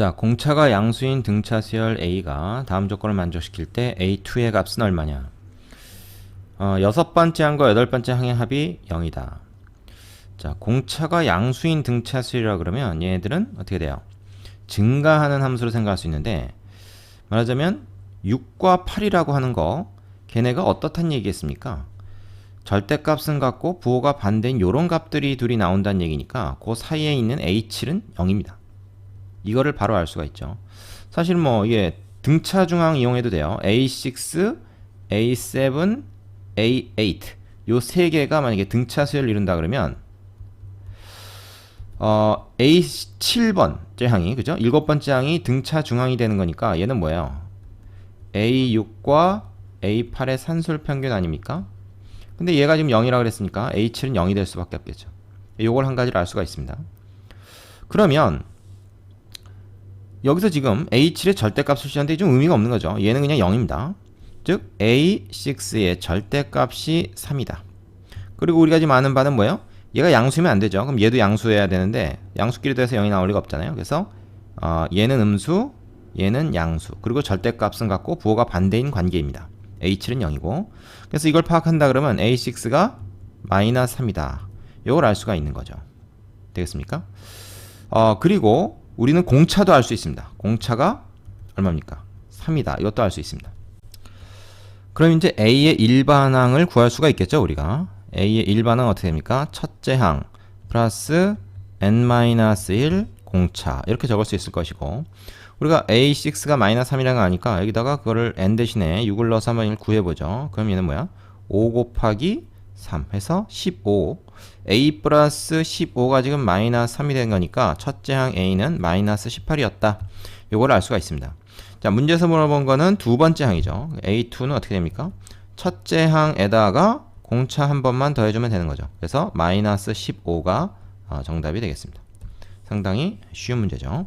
자, 공차가 양수인 등차 수열 A가 다음 조건을 만족시킬 때 A2의 값은 얼마냐? 어, 여섯 번째 항과 여덟 번째 항의 합이 0이다. 자, 공차가 양수인 등차 수열이라 그러면 얘네들은 어떻게 돼요? 증가하는 함수로 생각할 수 있는데 말하자면 6과 8이라고 하는 거 걔네가 어떻단 얘기겠습니까? 절대값은 같고 부호가 반대인 요런 값들이 둘이 나온다는 얘기니까 그 사이에 있는 A7은 0입니다. 이거를 바로 알 수가 있죠. 사실 뭐 이게 등차 중앙 이용해도 돼요. A6, A7, A8 요 세 개가 만약에 등차 수열을 이룬다 그러면 어, A7번째 항이 그죠? 일곱 번째 항이 등차 중앙이 되는 거니까 얘는 뭐예요? A6과 A8의 산술 평균 아닙니까? 근데 얘가 지금 0이라 그랬으니까 A7은 0이 될 수밖에 없겠죠. 요걸 한 가지를 알 수가 있습니다. 그러면 여기서 지금 A7의 절대값을 취하는데 좀 의미가 없는 거죠. 얘는 그냥 0입니다. 즉 A6의 절대값이 3이다. 그리고 우리가 지금 아는 바는 뭐예요? 얘가 양수면 안 되죠. 그럼 얘도 양수해야 되는데 양수끼리 돼서 0이 나올 리가 없잖아요. 그래서 어, 얘는 음수, 얘는 양수. 그리고 절대값은 같고 부호가 반대인 관계입니다. A7은 0이고. 그래서 이걸 파악한다 그러면 A6가 마이너스 3이다. 이걸 알 수가 있는 거죠. 되겠습니까? 어, 그리고 우리는 공차도 알 수 있습니다. 공차가 얼마입니까? 3이다. 이것도 알 수 있습니다. 그럼 이제 A의 일반항을 구할 수가 있겠죠, 우리가. A의 일반항은 어떻게 됩니까? 첫째 항 플러스 n-1 공차 이렇게 적을 수 있을 것이고 우리가 A6가 마이너스 3이라는 거 아니까 여기다가 그거를 n 대신에 6을 넣어서 한번 구해보죠. 그럼 얘는 뭐야? 5 곱하기 3 해서 15 A 플러스 15가 지금 마이너스 3이 된 거니까 첫째 항 A는 마이너스 18이었다. 요걸 알 수가 있습니다. 자, 문제에서 물어본 거는 두 번째 항이죠. A2는 어떻게 됩니까? 첫째 항에다가 공차 한 번만 더해주면 되는 거죠. 그래서 마이너스 15가 정답이 되겠습니다. 상당히 쉬운 문제죠.